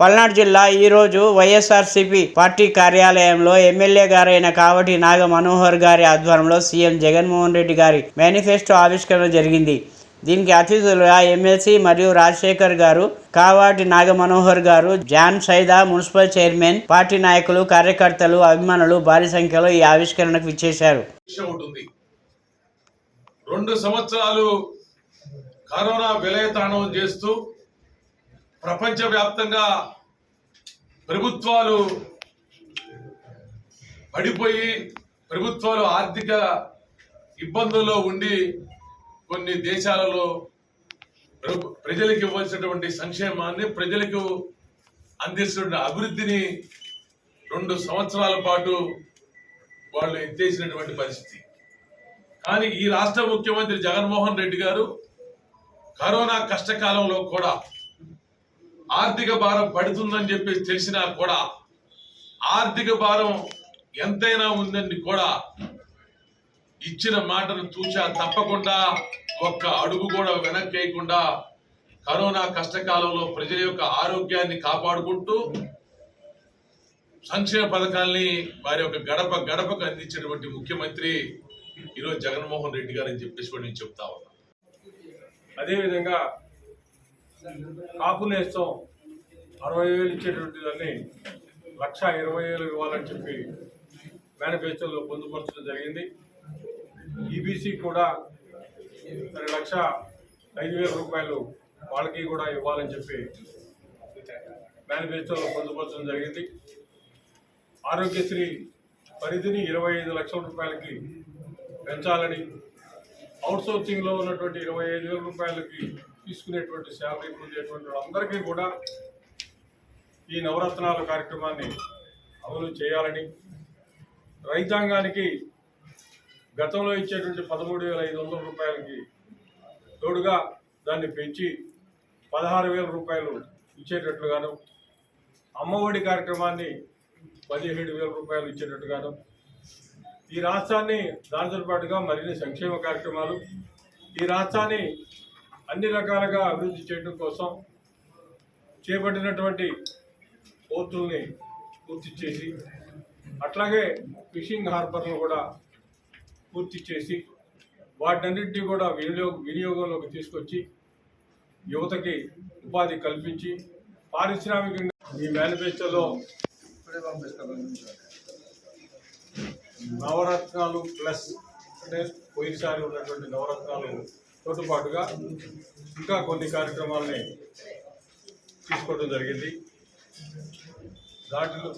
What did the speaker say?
పల్నాడు జిల్లా ఈరోజు వైఎస్ఆర్సీపీ పార్టీ కార్యాలయంలో ఎమ్మెల్యే గారైన కావటి నాగ మనోహర్ గారి ఆధ్వర్యంలో సీఎం జగన్మోహన్ రెడ్డి గారి మేనిఫెస్టో ఆవిష్కరణ జరిగింది. దీనికి అతిథులుగా ఎమ్మెల్సీ మరియు రాజశేఖర్ గారు Kavati Naga Manohar garu Jan Saida municipal chairman party నాయకులు కార్యకర్తలు అభిమానులు భారీ సంఖ్యలో ఈ ఆవిష్కరణకు విచ్చేశారు. రెండు సంవత్సరాలు కరోనా విలయతాండవం చేస్తూ ప్రపంచవ్యాప్తంగా ప్రభుత్వాలు పడిపోయి ప్రభుత్వాలు ఆర్థిక ఇబ్బందుల్లో ఉండి కొన్ని దేశాలలో ప్ర- ప్రజలకు ఇవ్వాల్సినటువంటి సంక్షేమాన్ని ప్రజలకు అందిస్తున్న అభివృద్ధిని రెండు సంవత్సరాల పాటు వాళ్ళు ఎత్తేసినటువంటి పరిస్థితి. కానీ ఈ రాష్ట్ర ముఖ్యమంత్రి జగన్మోహన్ రెడ్డి గారు కరోనా కష్టకాలంలో కూడా ఆర్థిక భారం పడుతుందని చెప్పి తెలిసినా కూడా ఆర్థిక భారం ఎంతైనా ఉందని కూడా ఇచ్చిన మాటను చూచా తప్పకుండా ఒక్క అడుగు కూడా వెనక్కి వేయకుండా కరోనా కష్టకాలంలో ప్రజల యొక్క ఆరోగ్యాన్ని కాపాడుకుంటూ సంక్షేమ పథకాల్ని వారి యొక్క గడప గడపకు అందించినటువంటి ముఖ్యమంత్రి ఈరోజు జగన్మోహన్ రెడ్డి గారు అని చెప్పేసి కూడా నేను చెప్తా ఉన్నా. అదేవిధంగా కాపు నేస్తం అరవై వేలు ఇచ్చేటువంటి దాన్ని లక్ష ఇరవై వేలు ఇవ్వాలని చెప్పి మేనిఫెస్టోలో పొందుపరచడం జరిగింది. ఈబీసీ కూడా మరి లక్ష ఐదు వేల రూపాయలు వాళ్ళకి కూడా ఇవ్వాలని చెప్పి మేనిఫెస్టోలో పొందుపరచడం జరిగింది. ఆరోగ్యశ్రీ పరిధిని ఇరవై ఐదు లక్షల రూపాయలకి పెంచాలని అవుట్సోర్సింగ్లో ఉన్నటువంటి ఇరవై ఐదు వేల రూపాయలకి తీసుకునేటువంటి శాలరీ పొందేటువంటి వాళ్ళందరికీ కూడా ఈ నవరత్నాల కార్యక్రమాన్ని అమలు చేయాలని రైతాంగానికి గతంలో ఇచ్చేటువంటి పదమూడు వేల ఐదు వందల రూపాయలకి తోడుగా దాన్ని పెంచి పదహారు వేల రూపాయలు ఇచ్చేటట్లుగాను అమ్మఒడి కార్యక్రమాన్ని పదిహేడు వేల రూపాయలు ఇచ్చేటట్టుగాను ఈ రాష్ట్రాన్ని దానితో పాటుగా మరిన్ని సంక్షేమ కార్యక్రమాలు ఈ రాష్ట్రాన్ని అన్ని రకాలుగా అభివృద్ధి చేయడం కోసం చేపట్టినటువంటి పోర్టుల్ని పూర్తి చేసి అట్లాగే ఫిషింగ్ హార్బర్లు కూడా పూర్తి చేసి వాటన్నింటినీ కూడా వినియోగ వినియోగంలోకి తీసుకొచ్చి యువతకి ఉపాధి కల్పించి పారిశ్రామికంగా ఈ మేనిఫెస్టోలో నవరత్నాలు ప్లస్ అంటే పోయినసారి ఉన్నటువంటి నవరత్నాలు తోటి పాటుగా ఇంకా కొన్ని కార్యక్రమాలని తీసుకోవడం జరిగింది. దాంట్లో